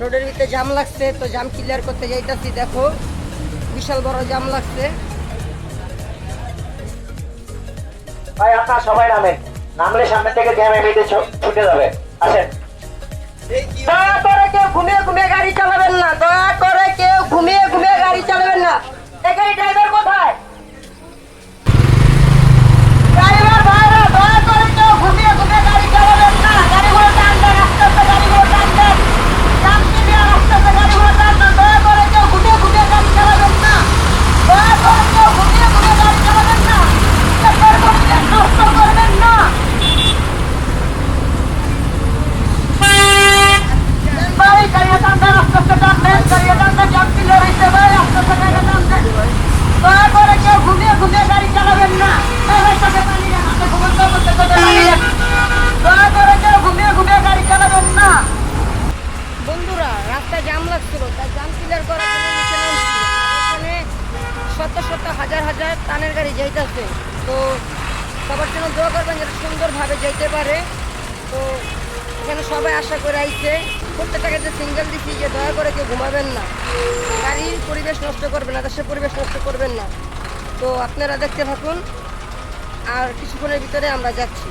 রোডের ভিতরে জাম লাগছে তো জাম ক্লিয়ার করতে যাইতাছি দেখো। বিশাল বড় জাম লাগছে। ভাই আপনার সবাই নামেন। নামলে সামনে থেকে জ্যামে এমনিতে ছুটে যাবে। আসেন। দয়া করে কেউ ঘুমিয়ে ঘুমিয়ে গাড়ি চালাবেন না দয়া করে কেউ ঘুমিয়ে ঘুমিয়ে গাড়ি চালাবেন না এখানে ড্রাইভার কোথায় ড্রাইভার ভাইরা দয়া করে কেউ ঘুমিয়ে ঘুমিয়ে গাড়ি চালাবেন না গাড়িগুলো টানবেন আস্তে আস্তে গাড়িগুলো টানবেন টানতে দিয়ে আস্তে আস্তে গাড়িগুলো টানবেন দয়া করে কেউ ঘুমিয়ে ঘুমিয়ে গাড়ি চালাবেন না দয়া করে কেউ ঘুমিয়ে ঘুমিয়ে গাড়ি চালাবেন না পেট্রোল পরিবেশ নষ্ট করবেন না ভাই গাড়ি টানবেন আস্তে আস্তে টানবেন গাড়ি টানবেন জাম ক্লিয়ার হইছে ভাই আস্তে আস্তে গাড়ি টানবেন দয়া করে কেউ ঘুমিয়ে ঘুমিয়ে গাড়ি চালাবেন না এই ভাই সাথে পানি নেন আপনি ঘুমান তো করতে করতে পানি নেন দয়া করে কেউ ঘুমিয়ে ঘুমিয়ে গাড়ি চালাবেন না বন্ধুরা জাম লাগছিল জাম ক্লিয়ার করার জন্য নিচে এখানে শত শত হাজার হাজার টানের গাড়ি যাইতেছে। তো সবার জন্য দোয়া করবেন যাতে সুন্দরভাবে যেতে পারে। তো এখানে সবাই আশা করে আইছে, প্রত্যেকটাকে যে সিঙ্গেল দিচ্ছি যে দয়া করে কেউ ঘুমাবেন না। গাড়ির পরিবেশ নষ্ট করবেন না, দেশের পরিবেশ নষ্ট করবেন না। তো আপনারা দেখতে থাকুন, আর কিছুক্ষণের ভিতরে আমরা যাচ্ছি।